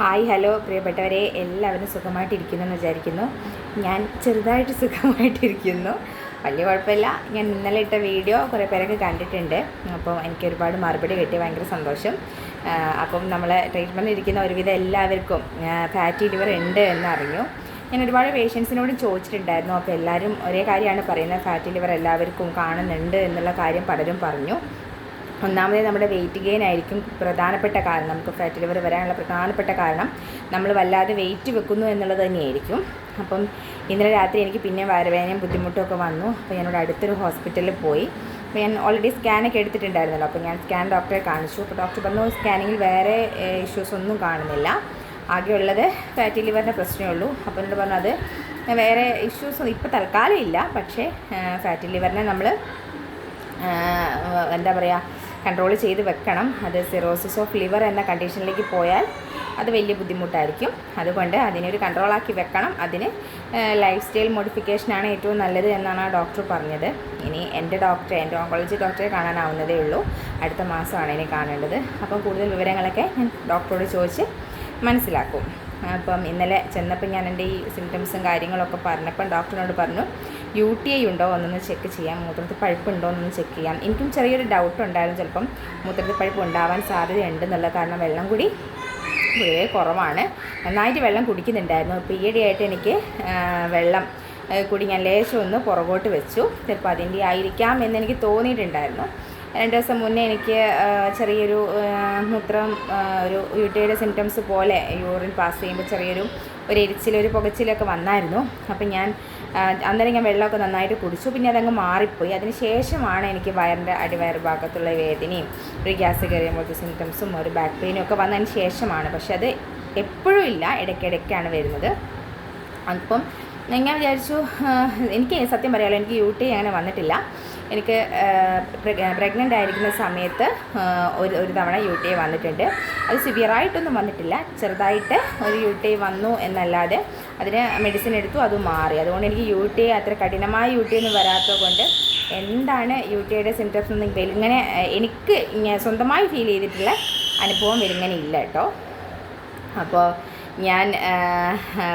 Hi hello പ്രിയപ്പെട്ടവരെ എല്ലാവരും സുഖമായിട്ടിരിക്കുന്നു എന്ന് വിചാരിക്കുന്നു. ഞാൻ ചെറുതായിട്ട് സുഖമായിട്ടിരിക്കുന്നു. വലിയ കുഴപ്പമില്ല. ഞാൻ ഇന്നലെ ഇട്ട വീഡിയോ കുറേ പേരൊക്കെ കണ്ടിട്ടുണ്ട്. അപ്പോൾ എനിക്ക് ഒരുപാട് മറുപടി കിട്ടി. ഭയങ്കര സന്തോഷം. അപ്പം നമ്മൾ ട്രീറ്റ്മെന്റ് ഇരിക്കുന്ന ഒരുവിധം എല്ലാവർക്കും ഫാറ്റി ലിവർ ഉണ്ട് എന്നറിഞ്ഞു ഞാൻ ഒരുപാട് പേഷ്യൻസിനോടും ചോദിച്ചിട്ടുണ്ടായിരുന്നു. അപ്പോൾ എല്ലാവരും ഒരേ കാര്യമാണ് പറയുന്നത്. ഫാറ്റി ലിവർ എല്ലാവർക്കും കാണുന്നുണ്ട് എന്നുള്ള കാര്യം പലരും പറഞ്ഞു. ഒന്നാമത് നമ്മുടെ വെയിറ്റ് ഗെയിൻ ആയിരിക്കും പ്രധാനപ്പെട്ട കാരണം. നമുക്ക് ഫാറ്റ് ലിവർ വരാനുള്ള പ്രധാനപ്പെട്ട കാരണം. നമ്മൾ വല്ലാതെ വെയിറ്റ് വെക്കുന്നു എന്നുള്ളത് തന്നെയായിരിക്കും. അപ്പം ഇന്നലെ രാത്രി എനിക്ക് പിന്നെ വയറുവേദനയും ബുദ്ധിമുട്ടൊക്കെ വന്നു. അപ്പോൾ ഞാനിവിടെ അടുത്തൊരു ഹോസ്പിറ്റലിൽ പോയി. അപ്പോൾ ഞാൻ ഓൾറെഡി സ്കാനൊക്കെ എടുത്തിട്ടുണ്ടായിരുന്നല്ലോ. അപ്പോൾ ഞാൻ സ്കാൻ ഡോക്ടറെ കാണിച്ചു. അപ്പോൾ ഡോക്ടർ പറഞ്ഞു സ്കാനിങ്ങിൽ വേറെ ഇഷ്യൂസ് ഒന്നും കാണുന്നില്ല. ആകെയുള്ളത് ഫാറ്റി ലിവറിന്റെ പ്രശ്നമേ ഉള്ളൂ. അപ്പോൾ എന്നോട് പറഞ്ഞു അത് വേറെ ഇഷ്യൂസ് ഇപ്പോൾ തൽക്കാലം ഇല്ല. പക്ഷേ ഫാറ്റി ലിവറിനെ നമ്മൾ എന്താ പറയുക കൺട്രോൾ ചെയ്ത് വെക്കണം. അത് സിറോസിസ് ഓഫ് ലിവർ എന്ന കണ്ടീഷനിലേക്ക് പോയാൽ അത് വലിയ ബുദ്ധിമുട്ടായിരിക്കും. അതുകൊണ്ട് അതിനൊരു കൺട്രോളാക്കി വെക്കണം. അതിന് ലൈഫ് സ്റ്റൈൽ മോഡിഫിക്കേഷനാണ് ഏറ്റവും നല്ലത് എന്നാണ് ആ ഡോക്ടർ പറഞ്ഞത്. ഇനി എന്റെ ഡോക്ടറെ എന്റെ ഓങ്കോളജി ഡോക്ടറെ കാണാനാവുന്നതേ ഉള്ളൂ. അടുത്ത മാസമാണ് ഇനി കാണേണ്ടത്. അപ്പം കൂടുതൽ വിവരങ്ങളൊക്കെ ഞാൻ ഡോക്ടറോട് ചോദിച്ച് മനസ്സിലാക്കും. അപ്പം ഇന്നലെ ചെന്നപ്പോൾ ഞാൻ എന്റെ ഈ സിംറ്റംസും കാര്യങ്ങളൊക്കെ പറഞ്ഞപ്പം ഡോക്ടറിനോട് പറഞ്ഞു യു ടി ഐ ഉണ്ടോ എന്നൊന്ന് ചെക്ക് ചെയ്യാം. മൂത്രത്തിൽ പഴുപ്പ് ഉണ്ടോ എന്നൊന്ന് ചെക്ക് ചെയ്യാം. എനിക്കും ചെറിയൊരു ഡൗട്ട് ഉണ്ടായിരുന്നു. ചിലപ്പം മൂത്രത്തിൽ പഴുപ്പ് ഉണ്ടാവാൻ സാധ്യതയുണ്ടെന്നുള്ള കാരണം വെള്ളം കൂടി പൊതുവേ കുറവാണ്. നന്നായിട്ട് വെള്ളം കുടിക്കുന്നുണ്ടായിരുന്നു. ഇപ്പോൾ ഈയിടെയായിട്ട് എനിക്ക് വെള്ളം കൂടി ഞാൻ ലേശം ഒന്ന് പുറകോട്ട് വെച്ചു. ചിലപ്പോൾ അതിന്റെ ആയിരിക്കാം എന്ന് എനിക്ക് തോന്നിയിട്ടുണ്ടായിരുന്നു. രണ്ട് ദിവസം മുന്നേ എനിക്ക് ചെറിയൊരു മൂത്രം ഒരു യൂട്ടിയുടെ സിംറ്റംസ് പോലെ യൂറിൻ പാസ് ചെയ്യുമ്പോൾ ചെറിയൊരു ഒരു എരിച്ചിലൊരു പുകച്ചിലൊക്കെ വന്നായിരുന്നു. അപ്പം ഞാൻ അന്നേരം ഞാൻ വെള്ളമൊക്കെ നന്നായിട്ട് കുടിച്ചു. പിന്നെ അതങ്ങ് മാറിപ്പോയി. അതിന് ശേഷമാണ് എനിക്ക് വയറിന്റെ അടിവയർ ഭാഗത്തുള്ള വേദനയും ഒരു ഗ്യാസ് കയറിയുമ്പോഴത്തെ സിംറ്റംസും ഒരു ബാക്ക് പെയിനും ഒക്കെ വന്നതിന് ശേഷമാണ്. പക്ഷെ അത് എപ്പോഴും ഇല്ല. ഇടയ്ക്കിടയ്ക്കാണ് വരുന്നത്. അപ്പം ഞാൻ വിചാരിച്ചു എനിക്ക് സത്യം പറയാമല്ലോ എനിക്ക് യു ടി അങ്ങനെ വന്നിട്ടില്ല. എനിക്ക് പ്രഗ്നന്റ് ആയിരിക്കുന്ന സമയത്ത് ഒരു ഒരു തവണ യു ടി ഐ വന്നിട്ടുണ്ട്. അത് സിവിയറായിട്ടൊന്നും വന്നിട്ടില്ല. ചെറുതായിട്ട് ഒരു യു ടി ഐ വന്നു എന്നല്ലാതെ അതിന് മെഡിസിൻ എടുത്തു അത് മാറി. അതുകൊണ്ട് എനിക്ക് യു ടി ഐ അത്ര കഠിനമായ യു ടി ഐ ഒന്നും വരാത്തത് കൊണ്ട് എന്താണ് യു ടി ഐയുടെ സിംറ്റംസ് ഒന്നും വെലിങ്ങനെ എനിക്ക് സ്വന്തമായി ഫീൽ ചെയ്തിട്ടുള്ള അനുഭവം വെലിങ്ങനെ ഇല്ല കേട്ടോ. അപ്പോൾ ഞാൻ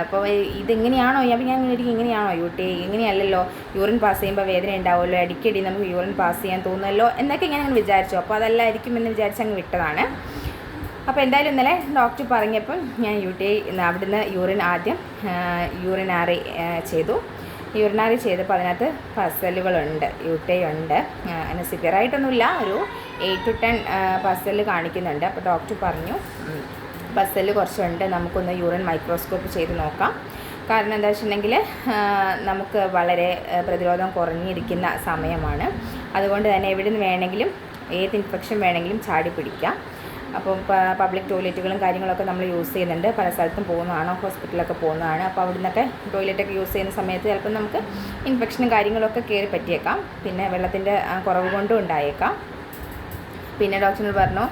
അപ്പോൾ ഇതെങ്ങനെയാണോ? അപ്പോൾ ഞാൻ ഇങ്ങനെ ഇങ്ങനെയാണോ? യൂട്ടി ഇങ്ങനെയല്ലല്ലോ. യൂറിൻ പാസ് ചെയ്യുമ്പോൾ വേദന ഉണ്ടാവുമല്ലോ. അടിക്കടി നമുക്ക് യൂറിൻ പാസ് ചെയ്യാൻ തോന്നുമല്ലോ എന്നൊക്കെ ഞാൻ അങ്ങനെ വിചാരിച്ചു. അപ്പോൾ അതല്ലായിരിക്കും എന്ന് വിചാരിച്ച് അങ്ങ് വിട്ടതാണ്. അപ്പോൾ എന്തായാലും ഇന്നലെ ഡോക്ടർ പറഞ്ഞപ്പം ഞാൻ യു ടി അവിടുന്ന് യൂറിൻ ആദ്യം യൂറിനാറി ചെയ്തു. യൂറിനാറി ചെയ്തപ്പോൾ അതിനകത്ത് പസലുകളുണ്ട് യു ടി ഉണ്ട് ആ, അതിന് സിവിയറായിട്ടൊന്നുമില്ല ഒരു എയ്റ്റ് ടു ടെൻ പസൽ കാണിക്കുന്നുണ്ട്. അപ്പോൾ ഡോക്ടർ പറഞ്ഞു പസൽ കുറച്ചുണ്ട്. നമുക്കൊന്ന് യൂറിൻ മൈക്രോസ്കോപ്പ് ചെയ്ത് നോക്കാം. കാരണം എന്താ വെച്ചിട്ടുണ്ടെങ്കിൽ നമുക്ക് വളരെ പ്രതിരോധം കുറഞ്ഞിരിക്കുന്ന സമയമാണ്. അതുകൊണ്ട് തന്നെ എവിടെ നിന്ന് വേണമെങ്കിലും ഏത് ഇൻഫെക്ഷൻ വേണമെങ്കിലും ചാടി പിടിക്കാം. അപ്പോൾ പബ്ലിക് ടോയ്ലറ്റുകളും കാര്യങ്ങളൊക്കെ നമ്മൾ യൂസ് ചെയ്യുന്നുണ്ട്. പല സ്ഥലത്തും പോകുന്നതാണ് ഹോസ്പിറ്റലൊക്കെ പോകുന്നതാണ്. അപ്പോൾ അവിടെ നിന്നൊക്കെ ടോയ്ലറ്റൊക്കെ യൂസ് ചെയ്യുന്ന സമയത്ത് ചിലപ്പം നമുക്ക് ഇൻഫെക്ഷനും കാര്യങ്ങളൊക്കെ കയറി പറ്റിയേക്കാം. പിന്നെ വെള്ളത്തിന്റെ കുറവ് കൊണ്ടും ഉണ്ടായേക്കാം. പിന്നെ ഡോക്ടറിനോട് പറഞ്ഞു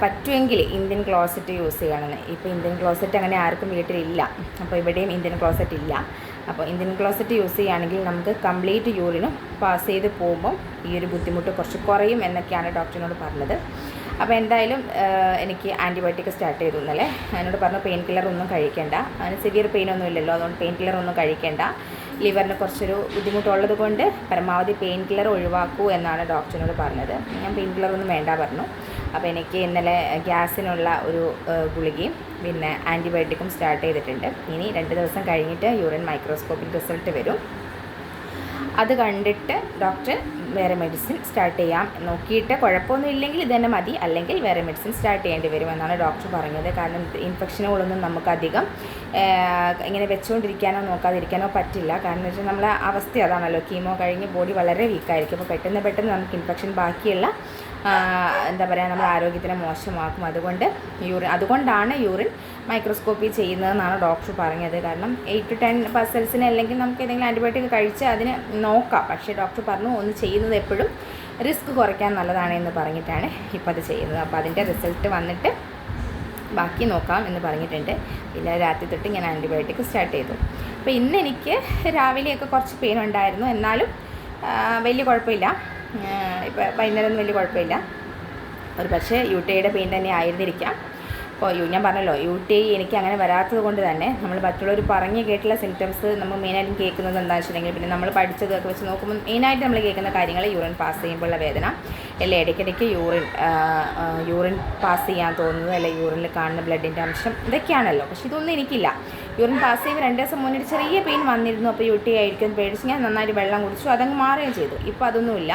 പറ്റുമെങ്കിൽ ഇന്ത്യൻ ക്ലോസറ്റ് യൂസ് ചെയ്യണമെന്ന്. ഇപ്പോൾ ഇന്ത്യൻ ക്ലോസറ്റ് അങ്ങനെ ആർക്കും വീട്ടിലില്ല. അപ്പോൾ ഇവിടെയും ഇന്ത്യൻ ക്ലോസറ്റ് ഇല്ല. അപ്പോൾ ഇന്ത്യൻ ക്ലോസറ്റ് യൂസ് ചെയ്യുകയാണെങ്കിൽ നമുക്ക് കംപ്ലീറ്റ് യൂറിനും പാസ് ചെയ്ത് പോകുമ്പം ഈ ഒരു ബുദ്ധിമുട്ട് കുറച്ച് കുറയും എന്നൊക്കെയാണ് ഡോക്ടറിനോട് പറഞ്ഞത്. അപ്പോൾ എന്തായാലും എനിക്ക് ആന്റിബയോട്ടിക് സ്റ്റാർട്ട് ചെയ്തു ഇന്നലെ. എന്നോട് പറഞ്ഞു പെയിൻ കില്ലർ ഒന്നും കഴിക്കേണ്ട. അതിന് സിവിയർ പെയിൻ ഒന്നും ഇല്ലല്ലോ. അതുകൊണ്ട് പെയിൻ കില്ലർ ഒന്നും കഴിക്കേണ്ട. ലിവറിന് കുറച്ചൊരു ബുദ്ധിമുട്ടുള്ളത് കൊണ്ട് പരമാവധി പെയിൻ കില്ലർ ഒഴിവാക്കൂ എന്നാണ് ഡോക്ടറിനോട് പറഞ്ഞത്. ഞാൻ പെയിൻ കില്ലർ ഒന്നും വേണ്ട പറഞ്ഞു. അപ്പോൾ എനിക്ക് ഇന്നലെ ഗ്യാസിനുള്ള ഒരു ഗുളികയും പിന്നെ ആന്റിബയോട്ടിക്കും സ്റ്റാർട്ട് ചെയ്തിട്ടുണ്ട്. ഇനി രണ്ട് ദിവസം കഴിഞ്ഞിട്ട് യൂറിൻ മൈക്രോസ്കോപ്പിൽ റിസൾട്ട് വരും. അത് കണ്ടിട്ട് ഡോക്ടർ വേറെ മെഡിസിൻ സ്റ്റാർട്ട് ചെയ്യാം. നോക്കിയിട്ട് കുഴപ്പമൊന്നും ഇല്ലെങ്കിൽ ഇതുതന്നെ മതി. അല്ലെങ്കിൽ വേറെ മെഡിസിൻ സ്റ്റാർട്ട് ചെയ്യേണ്ടി വരുമെന്നാണ് ഡോക്ടർ പറഞ്ഞത്. കാരണം ഇൻഫെക്ഷനുകളൊന്നും നമുക്കധികം ഇങ്ങനെ വെച്ചുകൊണ്ടിരിക്കാനോ നോക്കാതിരിക്കാനോ പറ്റില്ല. കാരണം വെച്ചാൽ നമ്മളെ അവസ്ഥ അതാണല്ലോ. കീമോ കഴിഞ്ഞ് ബോഡി വളരെ വീക്കായിരിക്കും. അപ്പോൾ പെട്ടെന്ന് പെട്ടെന്ന് നമുക്ക് ഇൻഫെക്ഷൻ ബാക്കിയുള്ള എന്താ പറയുക നമ്മുടെ ആരോഗ്യത്തിനെ മോശമാക്കും. അതുകൊണ്ട് യൂറിൻ അതുകൊണ്ടാണ് യൂറിൻ മൈക്രോസ്കോപ്പി ചെയ്യുന്നതെന്നാണ് ഡോക്ടർ പറഞ്ഞത്. കാരണം എയ്റ്റ് ടു ടെൻ പസൽസിന് അല്ലെങ്കിൽ നമുക്ക് ഏതെങ്കിലും ആന്റിബയോട്ടിക് കഴിച്ച് അതിന് നോക്കാം. പക്ഷേ ഡോക്ടർ പറഞ്ഞു ഒന്ന് ചെയ്യുന്നത് എപ്പോഴും റിസ്ക് കുറയ്ക്കാൻ നല്ലതാണ് എന്ന് പറഞ്ഞിട്ടാണ് ഇപ്പോൾ അത് ചെയ്യുന്നത്. അപ്പോൾ അതിന്റെ റിസൾട്ട് വന്നിട്ട് ബാക്കി നോക്കാം എന്ന് പറഞ്ഞിട്ടുണ്ട്. പിന്നെ രാത്രി തൊട്ട് ഞാൻ ആന്റിബയോട്ടിക് സ്റ്റാർട്ട് ചെയ്തു. അപ്പോൾ ഇന്ന് എനിക്ക് രാവിലെയൊക്കെ കുറച്ച് പെയിൻ ഉണ്ടായിരുന്നു. എന്നാലും വലിയ കുഴപ്പമില്ല. ഇപ്പോൾ വൈകുന്നേരം ഒന്നും വലിയ കുഴപ്പമില്ല. ഒരു പക്ഷേ യു ടിയുടെ പെയിൻ തന്നെ ആയിരുന്നിരിക്കാം. ഇപ്പോൾ യു ഞാൻ പറഞ്ഞല്ലോ യു ടി ഐ എനിക്ക് അങ്ങനെ വരാത്തത് കൊണ്ട് തന്നെ നമ്മൾ മറ്റുള്ളവർ പറഞ്ഞ് കേട്ടുള്ള സിംറ്റംസ് നമ്മൾ മെയിനായിട്ടും കേൾക്കുന്നത് എന്താണെന്ന് വെച്ചിട്ടുണ്ടെങ്കിൽ പിന്നെ നമ്മൾ പഠിച്ചതൊക്കെ വെച്ച് നോക്കുമ്പോൾ മെയിനായിട്ട് നമ്മൾ കേൾക്കുന്ന കാര്യങ്ങൾ യൂറിൻ പാസ് ചെയ്യുമ്പോഴുള്ള വേദന അല്ലെ ഇടയ്ക്കിടയ്ക്ക് യൂറിൻ യൂറിൻ പാസ് ചെയ്യാൻ തോന്നുന്നത് അല്ലെ യൂറിനിൽ കാണുന്ന ബ്ലഡിന്റെ അംശം ഇതൊക്കെയാണല്ലോ. പക്ഷെ ഇതൊന്നും എനിക്കില്ല. യൂറിൻ പാസ് ചെയ്യുമ്പോൾ രണ്ട് ദിവസം മുന്നേ ചെറിയ പെയിൻ വന്നിരുന്നു. അപ്പോൾ യു ടി ആയിരിക്കും പേടിച്ച് ഞാൻ നന്നായിട്ട് വെള്ളം കുടിച്ചു. അതങ്ങ് മാറുകയും ചെയ്തു. ഇപ്പോൾ അതൊന്നുമില്ല.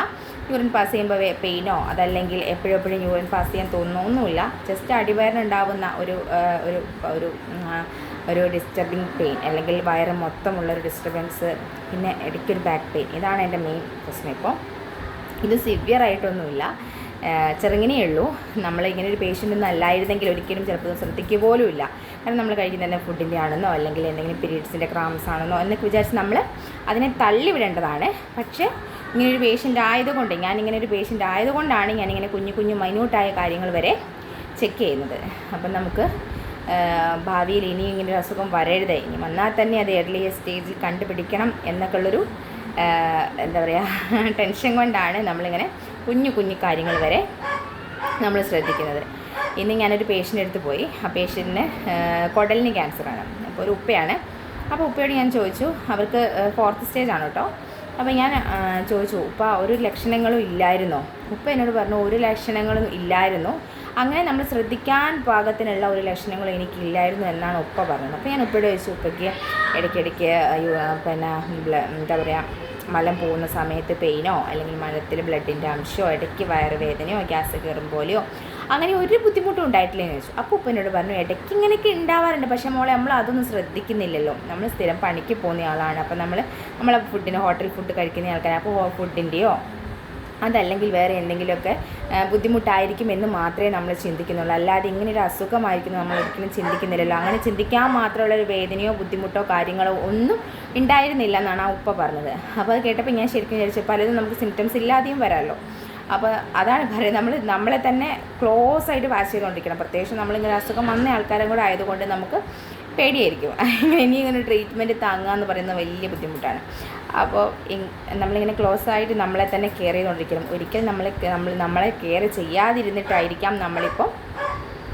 യൂറിൻ പാസ് ചെയ്യുമ്പോൾ പെയിനോ അതല്ലെങ്കിൽ എപ്പോഴും യൂറിൻ പാസ് ചെയ്യാൻ തോന്നുന്നോ ഒന്നുമില്ല ജസ്റ്റ് അടിവയറിനുണ്ടാവുന്ന ഒരു ഒരു ഒരു ഒരു ഡിസ്റ്റർബിങ് പെയിൻ അല്ലെങ്കിൽ വയറ് മൊത്തമുള്ള ഒരു ഡിസ്റ്റർബൻസ് പിന്നെ ഇടയ്ക്കൊരു ബാക്ക് പെയിൻ ഇതാണ് എന്റെ മെയിൻ പ്രശ്നം ഇപ്പോൾ ഇത് സിവിയർ ആയിട്ടൊന്നുമില്ല. ഏഹ് ഉള്ളൂ. നമ്മൾ ഇങ്ങനെ ഒരു പേഷ്യന്റ് ഒന്നും അല്ലായിരുന്നെങ്കിൽ ഒരിക്കലും ചിലപ്പോൾ ശ്രദ്ധിക്കുക പോലും ഇല്ല. കാരണം നമ്മൾ കഴിക്കുന്ന തന്നെ ഫുഡിന്റെ ആണെന്നോ അല്ലെങ്കിൽ എന്തെങ്കിലും പീരീഡ്സിന്റെ ക്രാംസ് ആണെന്നോ എന്നൊക്കെ വിചാരിച്ച് നമ്മൾ അതിനെ തള്ളിവിടേണ്ടതാണ് പക്ഷേ ഇങ്ങനെ ഒരു പേഷ്യന്റ് ആയതുകൊണ്ട് ഞാനിങ്ങനെ ഒരു പേഷ്യന്റ് ആയതുകൊണ്ടാണ് ഞാനിങ്ങനെ കുഞ്ഞു കുഞ്ഞു മൈന്യൂട്ടായ കാര്യങ്ങൾ വരെ ചെക്ക് ചെയ്യുന്നത്. അപ്പം നമുക്ക് ഭാവിയിൽ ഇനി ഇങ്ങനെ ഒരു അസുഖം വരരുത്. ഇനി വന്നാൽ തന്നെ അത് എർലിയ സ്റ്റേജിൽ കണ്ടുപിടിക്കണം എന്നൊക്കെ ഉള്ളൊരു ആഹ് എന്താ പറയുക ടെൻഷൻ കൊണ്ടാണ് നമ്മളിങ്ങനെ കുഞ്ഞു കുഞ്ഞു കാര്യങ്ങൾ വരെ നമ്മൾ ശ്രദ്ധിക്കുന്നത്. ഇന്ന് ഞാനൊരു പേഷ്യന്റ് അടുത്ത് പോയി. ആ പേഷ്യന്റിന് കുടലിന് ക്യാൻസറാണ് അപ്പോൾ ഒരു ഉപ്പയാണ്. അപ്പോൾ ഉപ്പയോട് ഞാൻ ചോദിച്ചു അവർക്ക് ഫോർത്ത് സ്റ്റേജ് ആണ് കേട്ടോ അപ്പോൾ ഞാൻ ചോദിച്ചു ഉപ്പ ഒരു ലക്ഷണങ്ങളും ഇല്ലായിരുന്നോ? ഉപ്പ എന്നോട് പറഞ്ഞു ഒരു ലക്ഷണങ്ങളും ഇല്ലായിരുന്നു. അങ്ങനെ നമ്മൾ ശ്രദ്ധിക്കാൻ പാകത്തിനുള്ള ഒരു ലക്ഷണങ്ങൾ എനിക്കില്ലായിരുന്നു എന്നാണ് ഉപ്പ പറഞ്ഞത്. അപ്പോൾ ഞാൻ ഉപ്പയുടെ ചോദിച്ചു ഉപ്പയ്ക്ക് ഇടയ്ക്കിടയ്ക്ക് പിന്നെ എന്താ പറയുക മലം പോകുന്ന സമയത്ത് പെയിനോ അല്ലെങ്കിൽ മലത്തിൽ ബ്ലഡിന്റെ അംശമോ ഇടയ്ക്ക് വയറുവേദനയോ ഗ്യാസ് കയറുമ്പോലെയോ അങ്ങനെ ഒരു ബുദ്ധിമുട്ടും ഉണ്ടായിട്ടില്ല എന്ന് ചോദിച്ചു. അപ്പോൾ ഉപ്പനോട് പറഞ്ഞു ഇടയ്ക്ക് ഇങ്ങനെയൊക്കെ ഉണ്ടാവാറുണ്ട്. പക്ഷേ മോളെ നമ്മൾ അതൊന്നും ശ്രദ്ധിക്കുന്നില്ലല്ലോ. നമ്മൾ സ്ഥിരം പണിക്ക് പോകുന്ന ആളാണ്. അപ്പോൾ നമ്മൾ നമ്മളെ ഫുഡിന് ഹോട്ടൽ ഫുഡ് കഴിക്കുന്ന ആൾക്കാരാണ്. അപ്പോൾ ഫുഡിന്റെയോ അതല്ലെങ്കിൽ വേറെ എന്തെങ്കിലുമൊക്കെ ആ, ബുദ്ധിമുട്ടായിരിക്കും എന്ന് മാത്രമേ നമ്മൾ ചിന്തിക്കുന്നുള്ളൂ. അല്ലാതെ ഇങ്ങനെ ഒരു അസുഖമായിരിക്കും നമ്മൾ ഒരിക്കലും ചിന്തിക്കുന്നില്ലല്ലോ. അങ്ങനെ ചിന്തിക്കാൻ മാത്രമുള്ള ഒരു വേദനയോ ബുദ്ധിമുട്ടോ കാര്യങ്ങളോ ഒന്നും ഉണ്ടായിരുന്നില്ല എന്നാണ് ആ ഉപ്പ പറഞ്ഞത്. അപ്പോൾ അത് കേട്ടപ്പോൾ ഞാൻ ശരിക്കും വിചാരിച്ചു പലതും നമുക്ക് സിംറ്റംസ് ഇല്ലാതെയും വരാമല്ലോ. അപ്പോൾ അതാണ് പറയുന്നത്. നമ്മൾ നമ്മളെ തന്നെ ക്ലോസ് ആയിട്ട് വാച്ച് ചെയ്തുകൊണ്ടിരിക്കണം. പ്രത്യേകിച്ച് നമ്മളിങ്ങനെ അസുഖം വന്ന ആൾക്കാരും കൂടെ ആയതുകൊണ്ട് നമുക്ക് പേടിയായിരിക്കും. ഇനി ഇങ്ങനെ ട്രീറ്റ്മെന്റ് താങ്ങുക എന്ന് പറയുന്നത് വലിയ ബുദ്ധിമുട്ടാണ്. അപ്പോൾ നമ്മളിങ്ങനെ ക്ലോസ് ആയിട്ട് നമ്മളെ തന്നെ കെയർ ചെയ്തുകൊണ്ടിരിക്കണം ഒരിക്കലും നമ്മൾ നമ്മൾ നമ്മളെ കെയർ ചെയ്യാതിരുന്നിട്ടായിരിക്കാം നമ്മളിപ്പോൾ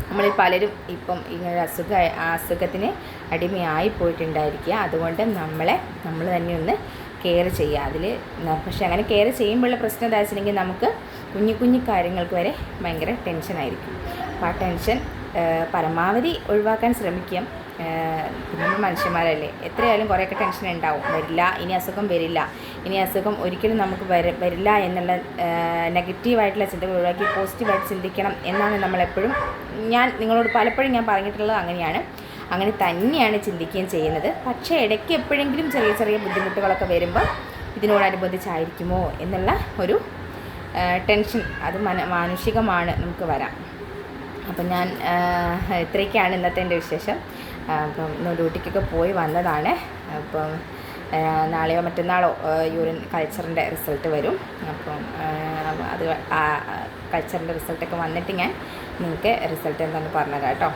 നമ്മളിൽ പലരും ഇപ്പം ഇങ്ങനെ അസുഖ അസുഖത്തിന് അടിമയായി പോയിട്ടുണ്ടായിരിക്കുക. അതുകൊണ്ട് നമ്മളെ നമ്മൾ തന്നെ ഒന്ന് കെയർ ചെയ്യുക. അതിൽ പക്ഷേ അങ്ങനെ കെയർ ചെയ്യുമ്പോഴുള്ള പ്രശ്നം എന്താ വെച്ചിട്ടുണ്ടെങ്കിൽ നമുക്ക് കുഞ്ഞു കുഞ്ഞു കാര്യങ്ങൾക്ക് വരെ ഭയങ്കര ടെൻഷനായിരിക്കും അപ്പോൾ ആ ടെൻഷൻ പരമാവധി ഒഴിവാക്കാൻ ശ്രമിക്കാം നമ്മൾ മനുഷ്യന്മാരല്ലേ? എത്രയായാലും കുറേയൊക്കെ ടെൻഷൻ ഉണ്ടാവും വരില്ല ഇനി അസുഖം വരില്ല. ഇനി അസുഖം ഒരിക്കലും നമുക്ക് വര വരില്ല എന്നുള്ള നെഗറ്റീവായിട്ടുള്ള ചിന്തകൾ ഒഴിവാക്കി പോസിറ്റീവായിട്ട് ചിന്തിക്കണം എന്നാണ് നമ്മളെപ്പോഴും ഞാൻ നിങ്ങളോട് പലപ്പോഴും ഞാൻ പറഞ്ഞിട്ടുള്ളത് അങ്ങനെയാണ്. അങ്ങനെ തന്നെയാണ് ചിന്തിക്കുകയും ചെയ്യുന്നത്. പക്ഷേ ഇടയ്ക്ക് എപ്പോഴെങ്കിലും ചെറിയ ചെറിയ ബുദ്ധിമുട്ടുകളൊക്കെ വരുമ്പോൾ ഇതിനോടനുബന്ധിച്ചായിരിക്കുമോ എന്നുള്ള ഒരു ടെൻഷൻ അത് മന മാനുഷികമാണ് നമുക്ക് വരാം. അപ്പം ഞാൻ ഇത്രയൊക്കെയാണ് ഇന്നത്തെ എന്റെ വിശേഷം. ഡ്യൂട്ടിക്കൊക്കെ പോയി വന്നതാണ്. അപ്പം നാളെയോ മറ്റന്നാളോ യൂറിൻ കൾച്ചറിന്റെ റിസൾട്ട് വരും. അപ്പം അത് കൾച്ചറിന്റെ റിസൾട്ടൊക്കെ വന്നിട്ട് ഞാൻ നിങ്ങൾക്ക് റിസൾട്ട് എന്താണെന്ന് പറഞ്ഞത് കേട്ടോ.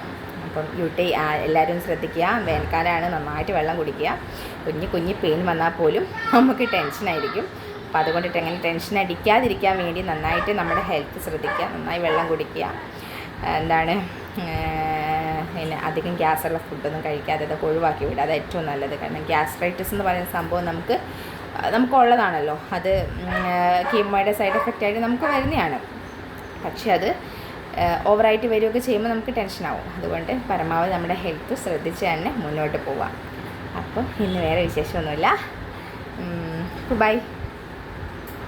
അപ്പം യൂട്ടി എല്ലാവരും ശ്രദ്ധിക്കുക. വേനൽക്കാലമാണ് നന്നായിട്ട് വെള്ളം കുടിക്കുക. കുഞ്ഞ് കുഞ്ഞ് പെയിൻ വന്നാൽ പോലും നമുക്ക് ടെൻഷനായിരിക്കും അപ്പോൾ അതുകൊണ്ടിട്ട് എങ്ങനെ ടെൻഷൻ അടിക്കാതിരിക്കാൻ വേണ്ടി നന്നായിട്ട് നമ്മുടെ ഹെൽത്ത് ശ്രദ്ധിക്കുക. നന്നായി വെള്ളം കുടിക്കുക. എന്താണ് പിന്നെ അധികം ഗ്യാസുള്ള ഫുഡൊന്നും കഴിക്കാതെ അതൊക്കെ ഒഴിവാക്കി വിടുക. അത് ഏറ്റവും നല്ലത്. കാരണം ഗ്യാസ്ട്രൈറ്റിസ് എന്ന് പറയുന്ന സംഭവം നമുക്ക് നമുക്കുള്ളതാണല്ലോ. അത് കീമോയുടെ സൈഡ് എഫക്റ്റ് ആയിട്ട് നമുക്ക് വരുന്നതാണ്. പക്ഷെ അത് ഓവറായിട്ട് വരികയൊക്കെ ചെയ്യുമ്പോൾ നമുക്ക് ടെൻഷനാവും. അതുകൊണ്ട് പരമാവധി നമ്മുടെ ഹെൽത്ത് ശ്രദ്ധിച്ച് തന്നെ മുന്നോട്ട് പോവാം അപ്പം ഇന്ന് വേറെ വിശേഷമൊന്നുമില്ല. ബൈ.